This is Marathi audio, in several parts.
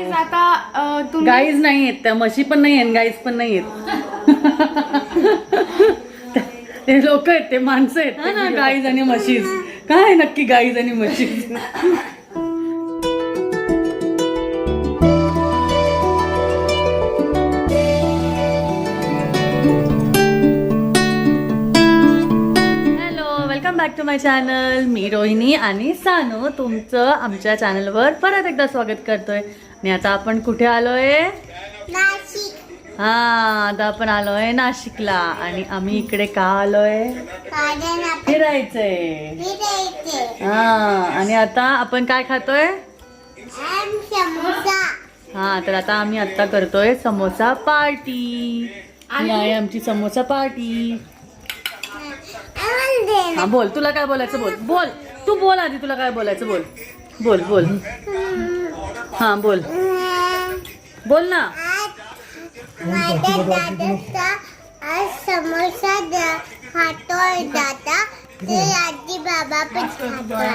गाईज आता तुम्ही गाईज नाही आहेत त्या म्हशी पण नाही आहेत गाईज पण नाही आहेत. ते लोक आहेत ते माणसं आहेत ना गाईज आणि म्हशीज काय नक्की गाईज आणि म्हशीज hello welcome back to my channel मी रोहिणी आणि सानू तुमचं आमच्या चॅनलवर परत एकदा स्वागत करतोय. आणि आता आपण कुठे आलोय? नाशिक. हा आता आपण आलोय नाशिकला. आणि आम्ही इकडे का आलोय? फिरायचंय. फिरायचे हा आणि आता आपण काय खातोय? हा तर आता आम्ही आता करतोय समोसा पार्टी. ही आहे आमची समोसा पार्टी. हा बोल तुला काय बोलायचं बोल. बोल तू बोल आधी तुला काय बोलायचं बोल. बोल बोल. हा बोल. बोल ना. आज माझ्या दादाचा आज समोसा द- खातोय दादा. ते आजी बाबा पण खातोय.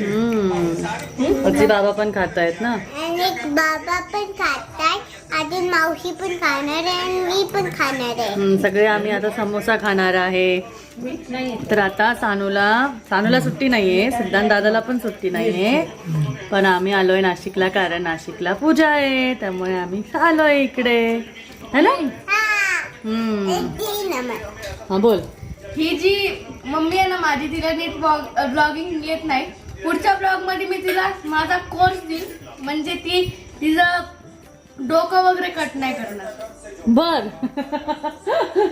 हम्म. आजी बाबा पण खात आहेत ना? आणि बाबा पण खाताय आधी मावशी पण खाणार आहे आणि मी पण खाणार आहे. हम्म, सगळे आम्ही आता समोसा खाणार आहे. तर आता सानूला सानूला सुट्टी नाहीये सिद्धांत दादाला पण सुट्टी नाहीये. पण आम्ही आलोय नाशिकला कारण नाशिकला पूजा आहे त्यामुळे आम्ही आलोय इकडे. है ना? हा. हम्म. दे ना मग. हा बोल. ही जी मम्मी आहे ना माझी तिला नीट ब्लॉगिंग येत नाही. पुढच्या ब्लॉगमध्ये मी तिला माझा कोर्स देईन म्हणजे ती तिचं डोकं वगैरे कट नाही करणार. बर.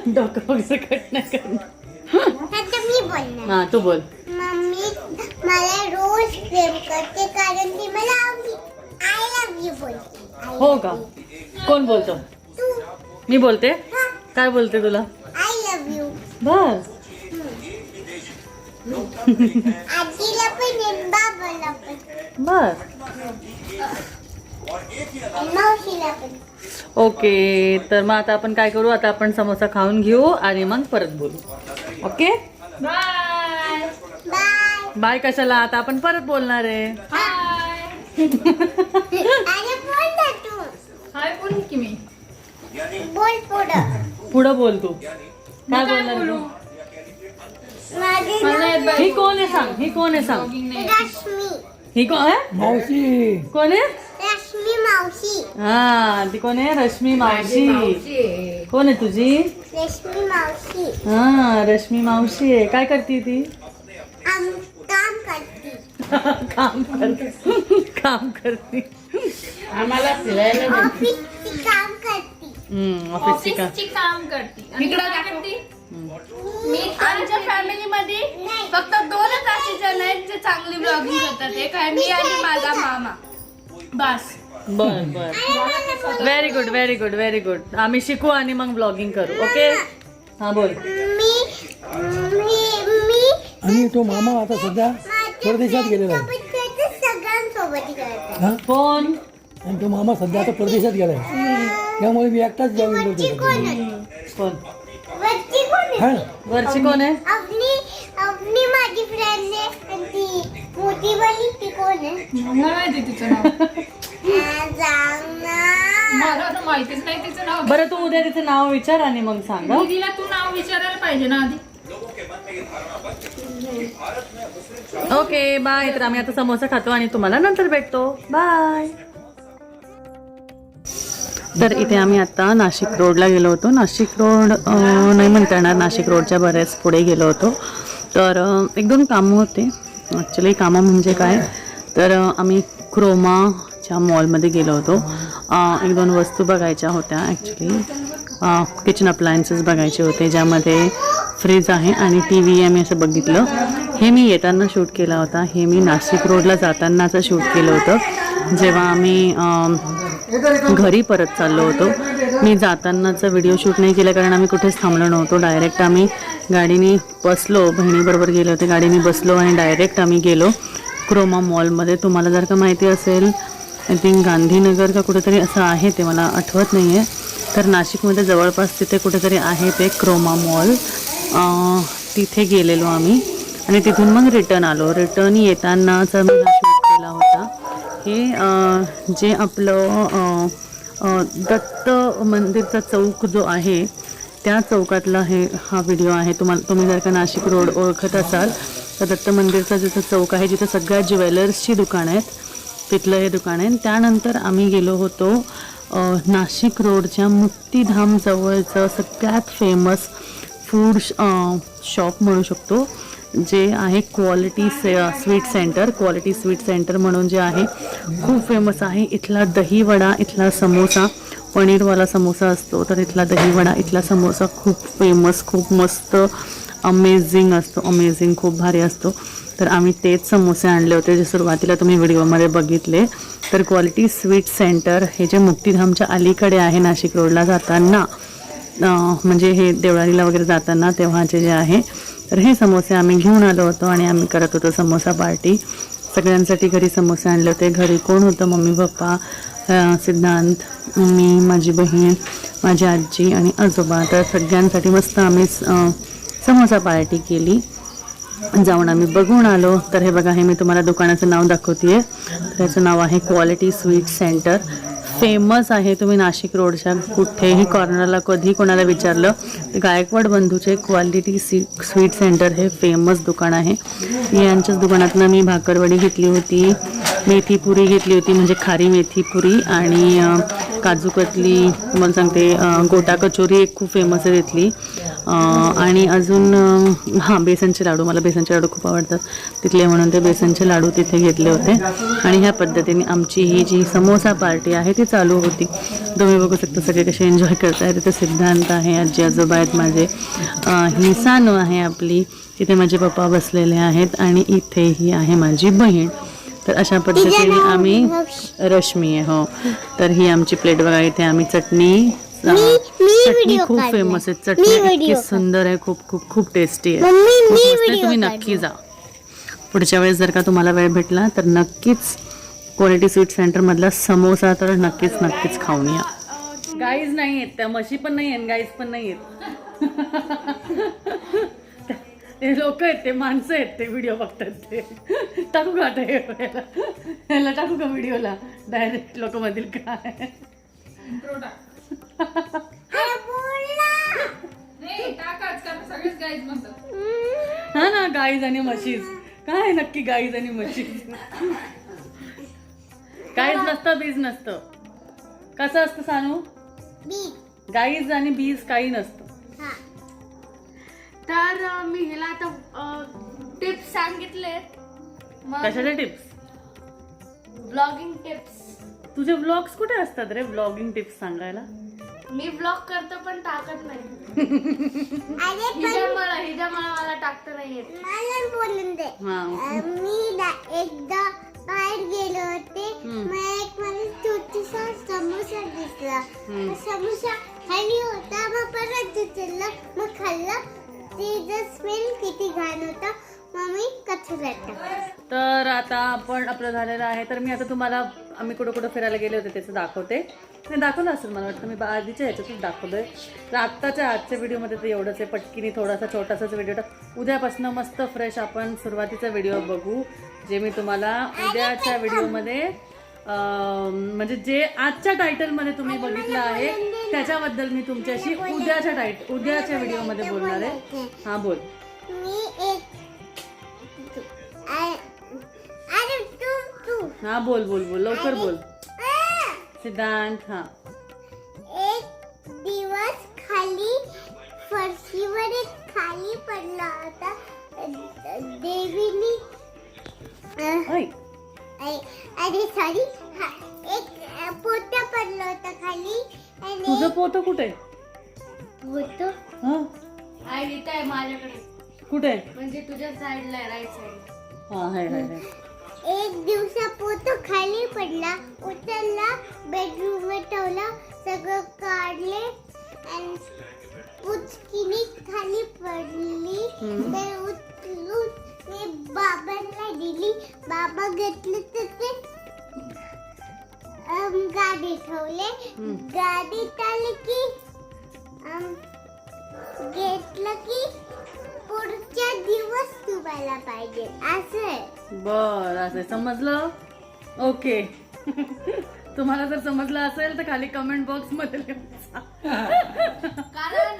डोकं वगैरे कट नाही करणार. आता मी बोलणार. हा तू बोल. मम्मी मला रोज प्रेम करते कारण ती मला आय लव्ह यू बोलते. I हो love का? you. कोण बोलतो? तू. मी बोलते? काय बोलते तुला? आय लव्ह यू बर. आजीला पण आणि बाबाला पण. बर. ओके तर मग आता आपण काय करू? आता आपण समोसा खाऊन घेऊ आणि मग परत बोलू. ओके? बाय. बाय बाय कशाला? आता आपण परत बोलणार आहे. हाय अरे बोल ना तू हाय कोण की मी बोल पुढं पुढं बोल तू. काय बोलणार बोलू? तू? ही कोण आहे सांग? ही कोण आहे सांग? ही कोण आहे मावशी. कोण आहे? मावशी. हा ती कोण आहे? रश्मी मावशी. कोण आहे तुझी? रश्मी मावशी. हा रश्मी मावशी आहे. काय करते ती? आम काम करते. काम करते. काम करते. ऑफिसची काम करते. हम्म, ऑफिसची का? ऑफिसची काम करते. आणि काय करते? मी आमच्या फॅमिली मध्ये फक्त दोनच असे जण आहेत जे चांगली ब्लॉगिंग करतात. एक आहे मी आणि माझा मामा. बस. बर बर. Very good very good very good आम्ही शिकू आणि मग ब्लॉगिंग करू ओके हा बोल. मी मी मी आणि तो मामा आता सध्या परदेशात गेलेला आहे. हा? कोण? आणि तो मामा सध्या आता परदेशात गेलाय त्यामुळे मी एकटाच जॉईन करतो कोण आहे? कोण? वरची कोण हा? आहे वरची कोण आहे? माझी फ्रेंड आहे. आणि ती मोठी वाली ती कोण आहे? मला माहिती तिचं नाव. सांग ना मला तर माहितीच नाही तिचं नाव. बरं तू उद्या तिचं नाव विचार आणि मग सांग हं? दीदीला तू नाव विचारायला पाहिजे ना आधी. ओके बाय तर आम्ही आता समोसा खातो आणि तुम्हाला नंतर भेटतो. बाय. तर इथे आम्ही आता नाशिक रोडला गेलो होतो. नाशिक रोड अं, नाही म्हणता येणार. नाशिक रोडच्या बऱ्याच पुढे गेलो होतो. तर अं, एक दोन कामं होते. ॲक्च्युली कामं म्हणजे काय? तर अं, आम्ही क्रोमाच्या मॉलमध्ये गेलो होतो. एक दोन वस्तू बघायच्या होत्या ॲक्च्युली किचन अप्लायन्सेस बघायचे होते ज्यामध्ये फ्रीज आहे आणि टी व्ही आम्ही असं बघितलं. हे मी येताना शूट केला होता. हे मी नाशिक रोडला जातानाचं शूट केलं होतं. जेव्हा आम्ही घरी परत चाललो होतो. मी जातानाचा व्हिडिओ शूट नाही केला कारण आम्ही कुठेच थांबलो नव्हतो. डायरेक्ट आम्ही गाडीने बसलो बहिणीबरोबर गेले होते. गाडीने बसलो आणि डायरेक्ट आम्ही गेलो. क्रोमा मॉलमध्ये. तुम्हाला जर का माहिती असेल आय थिंक गांधीनगर का कुठेतरी असं आहे ते मला आठवत नाही आहे तर नाशिकमध्ये जवळपास तिथे कुठेतरी आहे ते क्रोमा मॉल. तिथे गेलेलो आम्ही. आणि तिथून मग रिटर्न आलो. रिटर्न येतानाचा मी हा शूट केला होता हे जे आपलं दत्त मंदिरचा चौक जो आहे त्या चौकातला हे हा व्हिडिओ आहे. तुम्हाला तुम्ही जर का नाशिक रोड ओळखत असाल तर दत्त मंदिरचा जिथं चौक आहे जिथं सगळ्या ज्वेलर्सची दुकानं आहेत. तिथलं हे दुकान आहे. त्यानंतर आम्ही गेलो होतो नाशिक रोडच्या मुक्तीधाम जवळचं सगळ्यात फेमस फूड शॉप म्हणू शकतो जे आहे क्वालिटी से sweet centre quality sweet centre म्हणून जे आहे खूप फेमस आहे. इथला दहीवडा इथला समोसा पनीरवाला समोसा असतो. तर इथला दहीवडा इथला समोसा खूप फेमस खूप मस्त अमेझिंग असतो. अमेझिंग खूप भारी असतो. तर आम्ही तेच समोसे आणले होते जे सुरुवातीला तुम्ही व्हिडिओमध्ये बघितले. तर क्वालिटी स्वीट सेंटर हे जे मुक्तिधामच्या अलीकडे आहे नाशिक रोडला जाताना म्हणजे हे देवळालीला वगैरे जाताना तेव्हाचे जे आहे तर हे समोसे आम्ही घेऊन आलो होतो आणि आम्ही करत होतो समोसा पार्टी. सगळ्यांसाठी घरी समोसे आणले होते. घरी कोण होतं? मम्मी पप्पा सिद्धांत मी माझी बहीण माझी आजी आणि आजोबा. तर सगळ्यांसाठी मस्त आम्ही समोसा पार्टी केली. जाऊन आम्ही बघून आलो. तर हे बघा हे मी तुम्हाला दुकानाचं नाव दाखवते त्याचं नाव आहे क्वालिटी स्वीट सेंटर फेमस आहे तुम्ही नाशिक रोडच्या कुठेही कॉर्नरला कधी कोणाला विचारलं तर गायकवाड बंधूचे क्वालिटी सी स्वीट सेंटर हे फेमस दुकान आहे. यांच्याच दुकानातनं मी भाकरवडी घेतली होती मेथीपुरी घेतली होती म्हणजे खारी मेथीपुरी आणि काजू कतली तुम्हाला सांगते गोटा कचोरी एक खूप फेमस आहे तिथली. आणि अजून हां बेसनचे लाडू मला बेसनचे लाडू खूप आवडतात. तिथले म्हणून ते बेसनचे लाडू तिथे घेतले होते. आणि ह्या पद्धतीने आमची ही जी समोसा पार्टी आहे ती चालू होती. तुम्ही बघू शकता सगळे कसे एन्जॉय करताय तिथे सिद्धांत आहे आजी आजोबा आहेत माझे. ही सानू आहे आपली. तिथे माझे पप्पा बसलेले आहेत आणि इथे ही आहे माझी बहीण. तर अशा पद्धतीने आम्ही रश्मी. आहे हो. तर ही आमची प्लेट बघा इथे आम्ही चटणी चटणी खूप. फेमस आहे. चटणी इतकी सुंदर आहे खूप खूप खूप टेस्टी आहे. तुम्ही नक्की जा. पुढच्या वेळेस जर का तुम्हाला वेळ भेटला तर नक्कीच क्वालिटी स्वीट सेंटर मधला समोसा तर नक्कीच नक्कीच खाऊन या. गाईज नाही आहेत त्या म्हशी पण नाही आहेत गाईज पण नाही आहेत ते लोक आहेत ते माणसं आहेत ते व्हिडिओ बघतात ते. टाकू का आता हे? याला याला टाकू का व्हिडिओला डायरेक्ट लोक मधील काय? हा ना गाईज आणि म्हशीज काय नक्की गाईज आणि म्हशीज गाईज नसतं बीज नसतं. कसं असतं सांगू बी गाईज आणि बीज काही नसतं. हा. तर मी हिला मग कशाच्या टिप्स ब्लॉगिंग टिप्स तुझे ब्लॉग्स कुठे असतात रे? ब्लॉगिंग टिप्स सांगायला? मी ब्लॉग करतो पण टाकत नाही. अरे पण हिजा मला हिजा मला मला टाकता नाही येत. मला बोलून दे. हा. अं, मी ना एकदा बाहेर गेले होते. मला एक मला छोटीसा समोसा दिसला. हम्म. समोसा खाली होता मग परत उचलला मग खाल्लं. तिचा स्मेल किती घाण होता. तर आता आपण आपलं झालेलं आहे. तर मी आता तुम्हाला आम्ही कुठं कुठं फिरायला गेले होते त्याचं दाखवते. मी दाखवलं असेल मला वाटतं. मी आधीच्या ह्याच्यातच दाखवलंय. तर आत्ताच्या आजच्या व्हिडिओमध्ये तर एवढंच आहे. पटकीने थोडासा छोटासाच व्हिडिओ टाक उद्यापासून मस्त फ्रेश आपण सुरुवातीचा व्हिडिओ बघू जे मी तुम्हाला उद्याच्या व्हिडिओमध्ये म्हणजे जे आजच्या टायटलमध्ये तुम्ही बघितलं आहे त्याच्याबद्दल मी तुमच्याशी उद्याच्या टाईट उद्याच्या व्हिडिओमध्ये बोलणार आहे. हां बोल. मी एक हां बोल बोल बोल. लवकर बोल! सिद्धांत हां. एक दिवस खाली फरशीवर एक खाली पडला होता. देवीनी अरे सॉरी एक पोता पडला होता खाली. आणि तुझं पोतं कुठे? पोतं? हां? आहे माझ्याकडे. कुठे? म्हणजे तुझ्या साईडला राईट साईड हां हाय हाय हाय. एक दिवसा पोतो खाली पडला उचलला बेडरूम वर ठेवला सगळं काढले आणि खाली पडली. ते उचलून मी बाबांना दिली. बाबा घेतले तर ते अम, गाडी ठेवले. गाडीत आले की अम, घेतलं की पुढच्या दिवस तुम्हाला पाहिजे. असं बर असं समजलं? ओके तुम्हाला जर समजलं असेल तर खाली कमेंट बॉक्समध्ये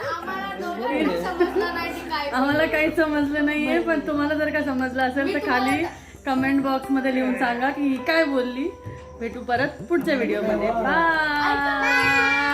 आम्हाला दोघांना समजलं नाही ती काय आम्हाला काही समजलं नाहीये पण तुम्हाला जर का समजलं असेल तर खाली कमेंट बॉक्समध्ये लिहून सांगा की ही काय बोलली. भेटू परत पुढच्या व्हिडिओमध्ये. बाय